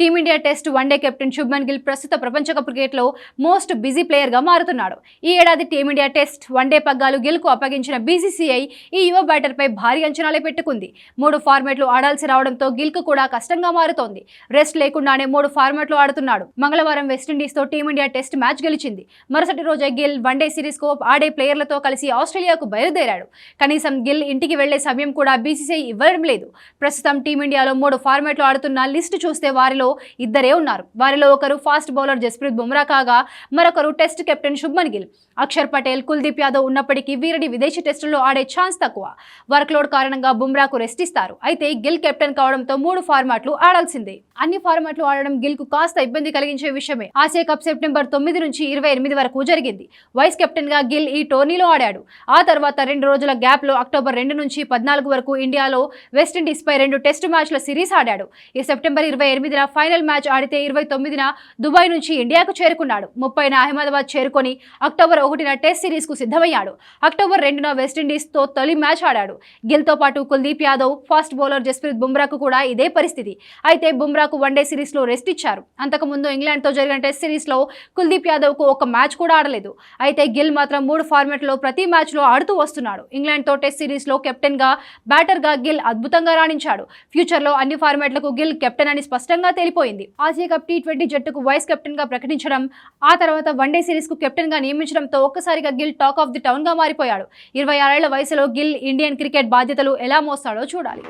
Team India test one day captain Shubman Gill ప్రస్తుత ప్రపంచ cup క్రికెట్లో మోస్ట్ బిజీ ప్లేయర్గా మారుతున్నాడు. ఈ ఏడాది టీమిండియా టెస్ట్ వన్డే పగ్గాలు గిల్కు అప్పగించిన బీసీసీఐ ఈ యువ బ్యాటర్పై భారీ అంచనాలే పెట్టుకుంది. మూడు ఫార్మాట్లు ఆడాల్సి రావడంతో గిల్కు కూడా కష్టంగా మారుతోంది. రెస్ట్ లేకుండానే మూడు ఫార్మాట్లు ఆడుతున్నాడు. మంగళవారం వెస్టిండీస్తో టీమిండియా టెస్ట్ మ్యాచ్ గెలిచింది. మరుసటి రోజే గిల్ వన్డే సిరీస్కు ఆడే ప్లేయర్లతో కలిసి ఆస్ట్రేలియాకు బయలుదేరాడు. కనీసం గిల్ ఇంటికి వెళ్ళే సమయం కూడా బీసీసీఐ ఇవ్వడం లేదు. ప్రస్తుతం టీమిండియాలో మూడు ఫార్మాట్లు ఆడుతున్న లిస్టు చూస్తే వారిలో ఇద్దరే ఉన్నారు. వారిలో ఒకరు ఫాస్ట్ బౌలర్ జస్ప్రీత్ బుమ్రా కాగా మరొకరు టెస్ట్ కెప్టెన్ శుభ్మన్ గిల్. అక్షర్ పటేల్ కుల్దీప్ యాదవ్ ఉన్నప్పటికీ వీరిని విదేశీ టెస్టుల్లో ఆడే ఛాన్స్ తక్కువ. వర్క్లోడ్ కారణంగా బుమ్రాకు రెస్ట్ ఇస్తారు. అయితే గిల్ కెప్టెన్ కావడంతో మూడు ఫార్మాట్లు ఆడాల్సిందే. అన్ని ఫార్మాట్లు ఆడడం గిల్కు కాస్త ఇబ్బంది కలిగించే విషయమే. ఆసియా కప్ సెప్టెంబర్ తొమ్మిది నుంచి ఇరవై ఎనిమిది వరకు జరిగింది. వైస్ కెప్టెన్గా గిల్ ఈ టోర్నీలో ఆడాడు. ఆ తర్వాత రెండు రోజుల గ్యాప్లో అక్టోబర్ రెండు నుంచి పద్నాలుగు వరకు ఇండియాలో వెస్టిండీస్ పై రెండు టెస్ట్ మ్యాచ్ల సిరీస్ ఆడాడు. ఈ సెప్టెంబర్ ఇరవై ఎనిమిదిన ఫైనల్ మ్యాచ్ ఆడితే ఇరవై తొమ్మిదిన దుబాయ్ నుంచి ఇండియాకు చేరుకున్నాడు. ముప్పైన అహ్మదాబాద్ చేరుకొని అక్టోబర్ ఒకటిన టెస్ట్ సిరీస్కు సిద్ధమయ్యాడు. అక్టోబర్ రెండున వెస్టిండీస్తో తొలి మ్యాచ్ ఆడాడు. గిల్తో పాటు కుల్దీప్ యాదవ్ ఫాస్ట్ బౌలర్ జస్ప్రీత్ బుమ్రాకు కూడా ఇదే పరిస్థితి. అయితే బుమ్రా బుమ్రాకు వన్డే సిరీస్లో రెస్ట్ ఇచ్చారు. అంతకుముందు ఇంగ్లాండ్తో జరిగిన టెస్ట్ సిరీస్లో కుల్దీప్ యాదవ్కు ఒక మ్యాచ్ కూడా ఆడలేదు. అయితే గిల్ మాత్రం మూడు ఫార్మాట్లో ప్రతి మ్యాచ్లో ఆడుతూ వస్తున్నాడు. ఇంగ్లాండ్తో టెస్ట్ సిరీస్లో కెప్టెన్గా బ్యాటర్గా గిల్ అద్భుతంగా రాణించాడు. ఫ్యూచర్లో అన్ని ఫార్మాట్లకు గిల్ కెప్టెన్ అని స్పష్టంగా తెలిపోయింది. ఆసియా కప్ టీ ట్వంటీ జట్టుకు వైస్ కెప్టెన్గా ప్రకటించడం ఆ తర్వాత వన్డే సిరీస్కు కెప్టెన్గా నియమించడంతో ఒక్కసారిగా గిల్ టాక్ ఆఫ్ ది టౌన్గా మారిపోయాడు. ఇరవై ఆరేళ్ళ వయసులో గిల్ ఇండియన్ క్రికెట్ బాధ్యతలు ఎలా మోస్తాడో చూడాలి.